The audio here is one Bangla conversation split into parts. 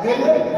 Amen.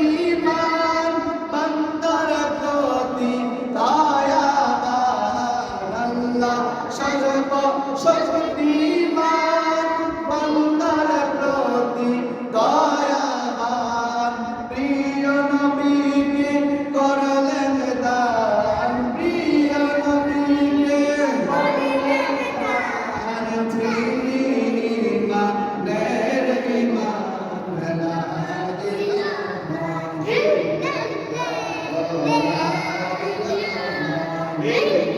শক্তিমান Amém.